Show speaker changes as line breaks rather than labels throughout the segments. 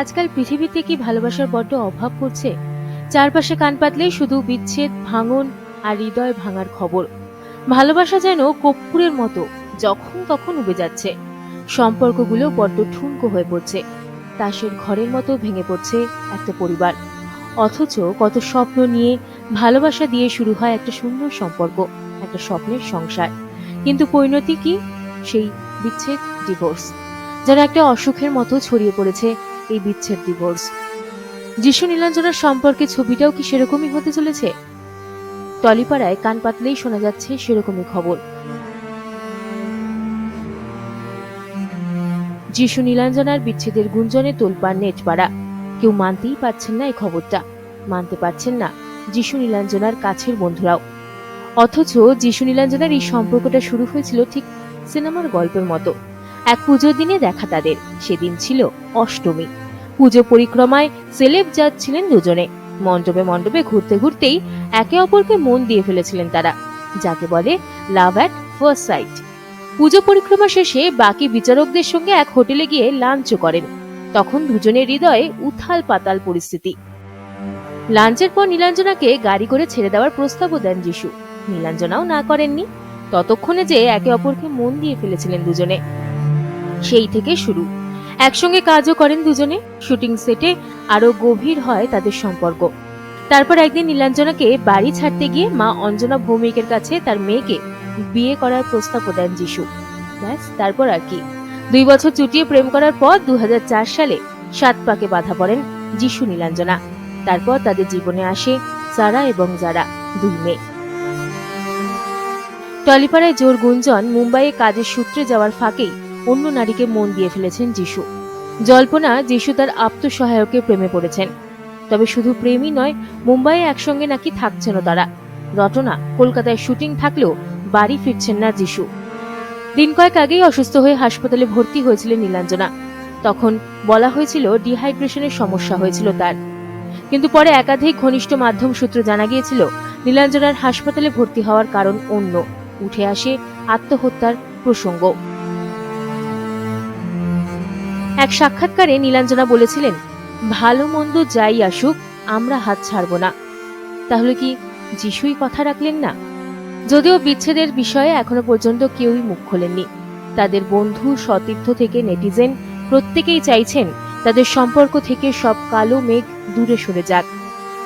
আজকাল পৃথিবীতে কি ভালোবাসার বড্ড অভাব পড়ছে? চারপাশে কান পাতলেই শুধু বিচ্ছেদ, ভাঙন আর হৃদয় ভাঙার খবর। ভালোবাসা যেন কর্পূরের মতো, যখন তখন উবে যাচ্ছে। সম্পর্কগুলো বড্ড ঠুনকো হয়ে পড়ছে। তাসের ঘরের মতো ভেঙে পড়ছে একটা পরিবার। অথচ কত স্বপ্ন নিয়ে ভালোবাসা দিয়ে শুরু হয় একটা সুন্দর সম্পর্ক, একটা স্বপ্নের সংসার। কিন্তু পরিণতি কি? সেই বিচ্ছেদ, ডিভোর্স। যারা একটা অসুখের মতো ছড়িয়ে পড়েছে এই বিচ্ছেদ ডিভোর্স যিশু নীলাঞ্জনার সম্পর্কে ছবিটাও কি সেরকমই হতে চলেছে? টলিপাড়ায় কান পাতলেই শোনা যাচ্ছে সেরকমই খবর। যিশু নীলাঞ্জনার বিচ্ছেদের গুঞ্জনে তোলপাড় নেটপাড়া। কেউ মানতেই পারছেন না এই খবরটা। মানতে পারছেন না যিশু নীলাঞ্জনার কাছের বন্ধুরাও। অথচ যিশু নীলাঞ্জনার এই সম্পর্কটা শুরু হয়েছিল ঠিক সিনেমার গল্পের মতো। এক পুজোর দিনে দেখা তাদের। সেদিন ছিল অষ্টমী। পুজো পরিক্রমায় সেলেব যাচ্ছিলেন দুজনে। মণ্ডপে মণ্ডপে ঘুরতে ঘুরতেই একে অপরকে মন দিয়ে ফেলেছিলেন তারা, যাকে বলে লাভ অ্যাট ফার্স্ট সাইট পুজো পরিক্রমা শেষে বাকি বিচারকদের সঙ্গে এক হোটেলে গিয়ে লাঞ্চও করেন। তখন দুজনের হৃদয়ে উথাল পাতাল পরিস্থিতি। লাঞ্চের পর নীলাঞ্জনাকে গাড়ি করে ছেড়ে দেওয়ার প্রস্তাবও দেন যিশু। নীলাঞ্জনাও না করেননি। ততক্ষণে যে একে অপরকে মন দিয়ে ফেলেছিলেন দুজনে। সেই থেকে শুরু। একসঙ্গে কাজও করেন দুজনে। শুটিং সেটে আরও গভীর হয় তাদের সম্পর্ক। তারপর একদিন নীলাঞ্জনাকে বাড়ি ছাড়তে গিয়ে মা অঞ্জনা ভৌমিকের কাছে তার মেয়েকে বিয়ে করার প্রস্তাবও দেন যিশু। ব্যাস, তারপর আর কি। দুই বছর চুটিয়ে প্রেম করার পর দু সালে সাত পাকে বাধা পড়েন যিশু নীলাঞ্জনা। তারপর তাদের জীবনে আসে সারা এবং যারা দুই মেয়ে। টলিপাড়ায় জোর গুঞ্জন, মুম্বাইয়ে কাজের সূত্রে যাওয়ার ফাঁকেই অন্য নারীকে মন দিয়ে ফেলেছেন যিশু। জল্পনা যিশু তার আত্মসহায়কের প্রেমে পড়েছেন। তবে শুধু প্রেমই নয়, মুম্বাইয়ে একসঙ্গে নাকি থাকছেনও তারা। রটনা, কলকাতায় শুটিং থাকলেও বাড়ি ফিরছেন না যিশু। দিন কয়েক আগেই অসুস্থ হয়ে হাসপাতালে ভর্তি হয়েছিলেন নীলাঞ্জনা। তখন বলা হয়েছিল ডিহাইড্রেশনের সমস্যা হয়েছিল তার। কিন্তু পরে একাধিক ঘনিষ্ঠ মাধ্যম সূত্রে জানা গিয়েছিল, নীলাঞ্জনার হাসপাতালে ভর্তি হওয়ার কারণ অন্য। উঠে আসে আত্মহত্যার প্রসঙ্গ। এক সাক্ষাৎকারে নীলাঞ্জনা বলেছিলেন, ভালো মন্দ যাই আসুক, আমরা হাত ছাড়ব না। তাহলে কি যিশুই কথা রাখলেন না? যদিও বিচ্ছেদের বিষয়ে এখনও পর্যন্ত কেউই মুখ খোলেননি। তাদের বন্ধু, সতীর্থ থেকে নেটিজেন প্রত্যেকেই চাইছেন তাদের সম্পর্ক থেকে সব কালো মেঘ দূরে সরে যাক।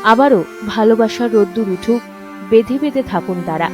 আবারও ভালোবাসার রোদ্দুর উঠুক, বেঁধে বেঁধে থাকুন তারা।